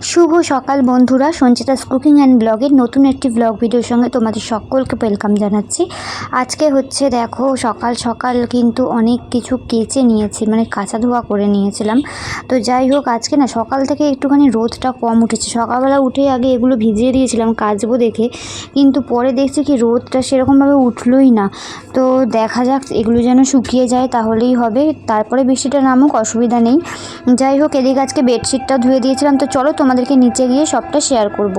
শুভ সকাল বন্ধুরা Sanchita's cooking and ব্লগের নতুন একটি ব্লগ ভিডিওর সঙ্গে তোমাদের সকলকে ওয়েলকাম জানাচ্ছি। আজকে হচ্ছে দেখো, সকাল সকাল কিন্তু অনেক কিছু কেচে নিয়েছি মানে কাঁচা ধোয়া করে নিয়েছিলাম। তো যাই হোক, আজকে না সকাল থেকে একটুখানি রোদটা কম উঠেছে। সকালবেলা উঠে আগে এগুলো ভিজিয়ে দিয়েছিলাম কাচবো দেখে, কিন্তু পরে দেখছি কি রোদটা সেরকমভাবে উঠলোই না। তো দেখা যাক এগুলো যেন শুকিয়ে যায়, তাহলেই হবে। তারপরে বৃষ্টিটা নামুক, অসুবিধা নেই। যাই হোক, এদিকে আজকে বেডশিটটা ধুয়ে দিয়েছিলাম। তো চলো তোমাদেরকে নিচে গিয়ে সবটা শেয়ার করব।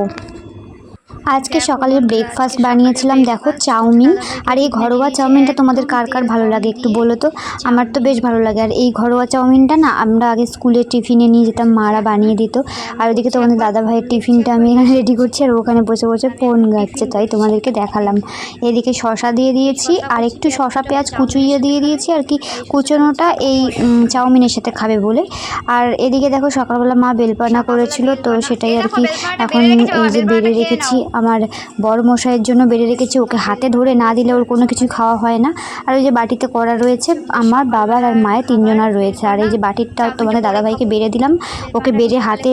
আজকে সকালের ব্রেকফাস্ট বানিয়েছিলাম, দেখো চাউমিন। আর এই ঘরোয়া চাউমিনটা তোমাদের কার কার ভালো লাগে একটু বলো তো? আমার তো বেশ ভালো লাগে। আর এই ঘরোয়া চাউমিনটা না, আমরা আগে স্কুলে টিফিনে নিয়ে যেতাম, মারা বানিয়ে দিত। আর ওদিকে তোমাদের দাদা ভাইয়ের টিফিনটা আমি এখানে রেডি করছি, আর ওখানে বসে বসে ফোন গাচ্ছে তাই তোমাদেরকে দেখালাম। এদিকে শশা দিয়ে দিয়েছি, আর একটু শশা পেঁয়াজ কুচুইয়ে দিয়ে দিয়েছি, আর কি কুচোনোটা এই চাউমিনের সাথে খাবে বলে। আর এদিকে দেখো সকালবেলা মা বেলপানা করেছিল, তো সেটাই আর কি এখন এই যে বেড়ে রেখেছি আমার বড় মশাইয়ের জন্য বেড়ে রেখেছি। ওকে হাতে ধরে না দিলে ওর কোনো কিছু খাওয়া হয় না। আর ওই যে বাটিতে করা রয়েছে, আমার বাবার আর মায়ের তিনজনার রয়েছে। আর এই যে বাটিরটা তোমাদের দাদাভাইকে বেড়ে দিলাম, ওকে বেড়ে হাতে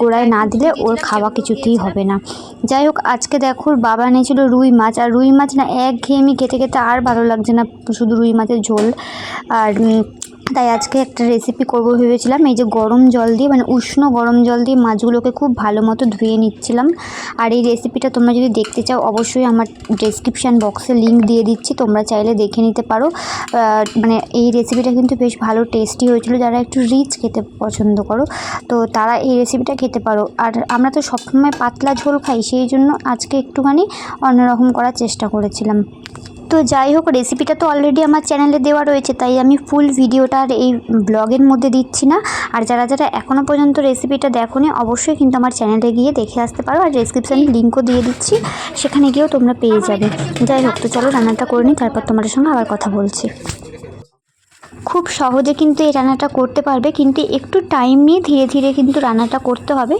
গোড়ায় না দিলে ওর খাওয়া কিছুতেই হবে না। যাই হোক, আজকে দেখো বাবা এনেছিল রুই মাছ। আর রুই মাছ না এক ঘেয়েমি খেতে খেতে আর ভালো লাগছে না, শুধু রুই মাছের ঝোল। আর তাই আজকে একটা রেসিপি করব ভেবেছিলাম। এই যে গরম জল দিয়ে মানে উষ্ণ গরম জল দিয়ে মাছগুলোকে খুব ভালো মতো ধুয়ে নিচ্ছিলাম। আর এই রেসিপিটা তোমরা যদি দেখতে চাও, অবশ্যই আমার ডেসক্রিপশান বক্সে লিঙ্ক দিয়ে দিচ্ছি। তোমরা চাইলে দেখে নিতে পারো। মানে এই রেসিপিটা কিন্তু বেশ ভালো টেস্টি হয়েছিল। যারা একটু রিচ খেতে পছন্দ করো, তো তারা এই রেসিপিটা খেতে পারো। আর আমরা তো সবসময় পাতলা ঝোল খাই, সেই জন্য আজকে একটুখানি অন্যরকম করার চেষ্টা করেছিলাম। তো যাই হোক রেসিপিটা তো অলরেডি আমার চ্যানেলে দেওয়া রয়েছে, তাই আমি ফুল ভিডিওটা আর এই ব্লগের মধ্যে দিচ্ছি না। আর যারা যারা এখনও পর্যন্ত রেসিপিটা দেখোনি, অবশ্যই কিন্তু আমার চ্যানেলে গিয়ে দেখে আসতে পারো। আর ডেসক্রিপশানে লিঙ্কও দিয়ে দিচ্ছি, সেখানে গিয়েও তোমরা পেয়ে যাবে। যাই হোক, তো চলো রান্নাটা করে নিই তারপর তোমাদের সঙ্গে আবার কথা বলছি। খুব সহজে কিন্তু এই রান্নাটা করতে পারবে, কিন্তু একটু টাইম নিয়ে ধীরে ধীরে কিন্তু রান্নাটা করতে হবে।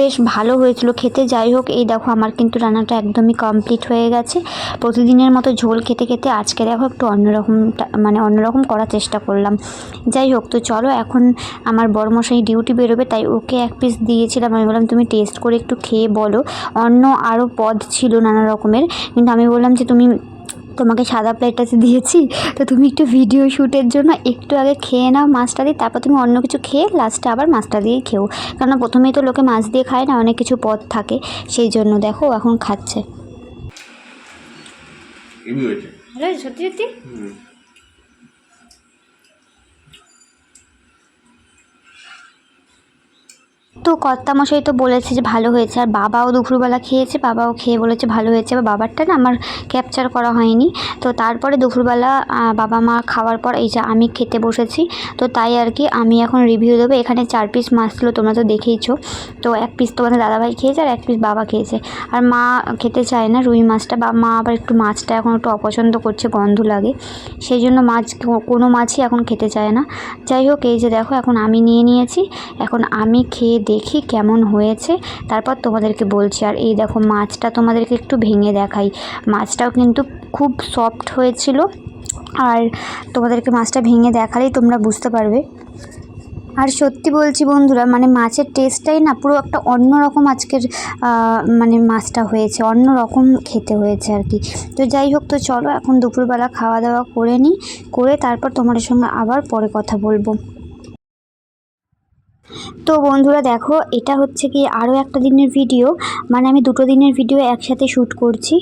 বেশ ভালো হয়েছিল খেতে, যাই হোক, এই দেখো আমার কিন্তু রান্নাটা একদমই কমপ্লিট হয়ে গেছে। প্রতিদিনের মতো ঝোল খেতে খেতে আজকে দেখো একটু অন্যরকম মানে অন্যরকম করার চেষ্টা করলাম। যাই হোক, তো চলো এখন আমার বড়মশাই ডিউটি বেরোবে, তাই ওকে এক পিস দিয়েছিলাম। আমি বললাম, তুমি টেস্ট করে একটু খেয়ে বলো। অন্য আরও পদ ছিল নানা রকমের, কিন্তু আমি বললাম যে, তুমি তোমাকে সাদা প্লেটটাতে দিয়েছি। তো তুমি একটু ভিডিও শ্যুটের জন্য একটু আগে খেয়ে নাও মাছটা দিয়ে তারপর তুমি অন্য কিছু খেয়ে লাস্টে আবার মাছটা দিয়ে খেও। কারণ প্রথমেই তো লোকে মাছ দিয়ে খায় না অনেক কিছু পদ থাকে সেই জন্য দেখো এখন খাচ্ছে। হ্যালো সত্যি সত্যি? তো কর্তামশাই তো বলেছে যে ভালো হয়েছে। আর বাবাও দুপুরবেলা খেয়েছে, বাবাও খেয়ে বলেছে ভালো হয়েছে। বা বাবারটা না আমার ক্যাপচার করা হয়নি। তো তারপরে দুপুরবেলা বাবা মা খাওয়ার পর এই যে আমি খেতে বসেছি, তো তাই আর কি আমি এখন রিভিউ দেবো। এখানে চার পিস মাছ ছিল, তোমরা তো দেখেইছো। তো এক পিস তোমাদের দাদাভাই খেয়েছে আর এক পিস বাবা খেয়েছে। আর মা খেতে চায় না রুই মাছটা, বা মা আবার একটু মাছটা এখন একটু অপছন্দ করছে, গন্ধ লাগে। সেই জন্য মাছ, কোনো মাছই এখন খেতে চায় না। যাই হোক, এই যে দেখো, এখন আমি নিয়ে নিয়েছি। এখন আমি খেয়ে দেখি কেমন হয়েছে। তারপর তোমাদেরকে বলছি, আর এই দেখো মাছটা তোমাদেরকে একটু ভেঙে দেখাই। মাছটাও কিন্তু খুব সফট হয়েছিল। আর তোমাদেরকে মাছটা ভেঙে দেখালেই তোমরা বুঝতে পারবে। আর সত্যি বলছি বন্ধুরা মানে মাছের টেস্টটাই না পুরো একটা অন্য রকম আজকের মানে মাছটা হয়েছে, অন্য রকম খেতে হয়েছে আর কি। তো যাই হোক, তো চলো এখন দুপুরবেলা খাওয়া দাওয়া করে নিই, করে তারপর তোমাদের সঙ্গে আবার পরে কথা বলব। তো বন্ধুরা দেখো, এটা হচ্ছে কি আরও একটা দিনের ভিডিও মানে আমি দুটো দিনের ভিডিও একসাথে শ্যুট করছি।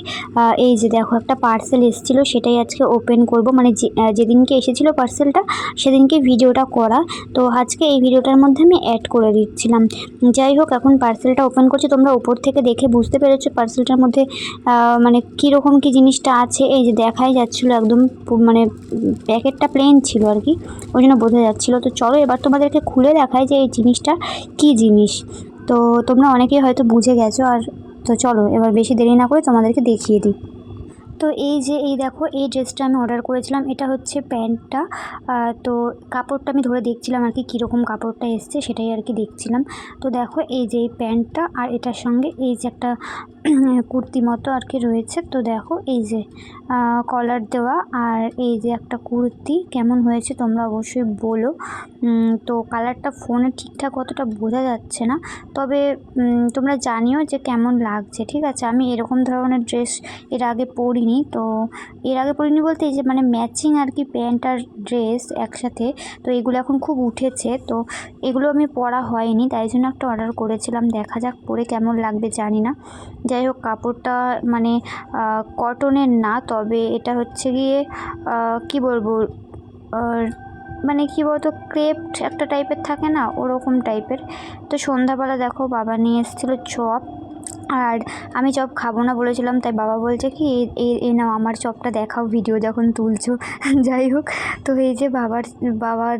এই যে দেখো, একটা পার্সেল এসেছিল, সেটাই আজকে ওপেন করব। মানে যেদিনকে এসেছিল পার্সেলটা সেদিনকে ভিডিওটা করা। তো আজকে এই ভিডিওটার মধ্যে আমি অ্যাড করে দিচ্ছিলাম। যাই হোক, এখন পার্সেলটা ওপেন করছি। তোমরা উপর থেকে দেখে বুঝতে পেরেছ পার্সেলটার মধ্যে মানে কীরকম কী জিনিসটা আছে। এই যে দেখাই যাচ্ছিল একদম মানে প্যাকেটটা প্লেন ছিল আর কি। ওই জন্য বোঝা যাচ্ছিল। তো চলো, এবার তোমাদেরকে খুলে দেখাই যে এই জিনিসটা কী জিনিস? তো তোমরা অনেকেই হয়তো বুঝে গেছো, আর তো চলো, এবার বেশি দেরি না করে তোমাদেরকে দেখিয়ে দিই। তো এই যে, এই দেখো, এই ড্রেসটা আমি অর্ডার করেছিলাম। এটা হচ্ছে প্যান্টটা। তো কাপড়টা আমি ধরে দেখছিলাম আর কি কীরকম কাপড়টা এসছে, সেটাই আর কি দেখছিলাম। তো দেখো, এই যে এই প্যান্টটা আর এটার সঙ্গে এই যে একটা কুর্তি মতো আর কি রয়েছে। তো দেখো, এই যে কলার দেওয়া আর এই যে একটা কুর্তি। কেমন হয়েছে তোমরা অবশ্যই বলো। তো কালারটা ফোনে ঠিকঠাক অতটা বোঝা যাচ্ছে না। তবে তোমরা জানিও যে কেমন লাগছে, ঠিক আছে? আমি এরকম ধরনের ড্রেস এর আগে পরিনি। তো এর আগে পরিনি বলতে এই যে মানে ম্যাচিং আর কি প্যান্ট আর ড্রেস একসাথে, তো এগুলো এখন খুব উঠেছে। তো এগুলো আমি পরা হয়নি, তাই জন্য একটা অর্ডার করেছিলাম। দেখা যাক পরে কেমন লাগবে, জানি না। যাই হোক, কাপড়টা মানে কটনের না, তবে এটা হচ্ছে গিয়ে কি বলব মানে কী বলতো ক্রেপ্ট একটা টাইপের থাকে না, ওরকম টাইপের তো সন্ধ্যাবেলা দেখো, বাবা নিয়ে এসেছিল চপ। আর আমি চপ খাব না বলেছিলাম, তাই বাবা বলছে কি, এই এ এ নাও আমার চপটা দেখাও ভিডিও যখন তুলছো। যাই হোক, তো এই যে বাবার বাবার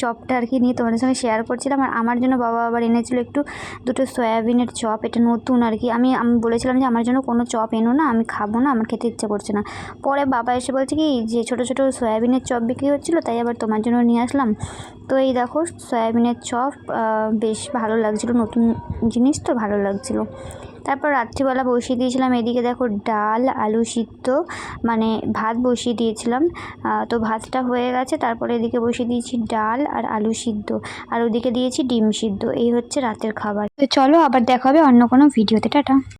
চপটা আর কি নিয়ে তোমাদের সঙ্গে শেয়ার করছিলাম। আর আমার জন্য বাবা আবার এনেছিল একটু দুটো সয়াবিনের চপ, এটা নতুন আর কি। আমি আমি বলেছিলাম যে আমার জন্য কোনো চপ এনো না, আমি খাব না, আমার খেতে ইচ্ছে করছে না। পরে বাবা এসে বলছে কি, যে ছোটো ছোটো সয়াবিনের চপ বিক্রি হচ্ছিল, তাই আবার তোমার জন্য নিয়ে আসলাম। তো এই দেখো, সয়াবিনের চপ বেশ ভালো লাগছিল, নতুন জিনিস তো ভালো লাগছিল। তারপর রাত্রিবেলা বসিয়ে দিয়েছিলাম। এদিকে দেখো ডাল, আলু সিদ্ধ মানে ভাত বসিয়ে দিয়েছিলাম। তো ভাতটা হয়ে গেছে। তারপরে এদিকে বসিয়ে দিয়েছি ডাল আর আলু সিদ্ধ। আর ওদিকে দিয়েছি ডিম সিদ্ধ। এই হচ্ছে রাতের খাবার। তো চলো আবার দেখা হবে অন্য কোনো ভিডিওতে। টাটা।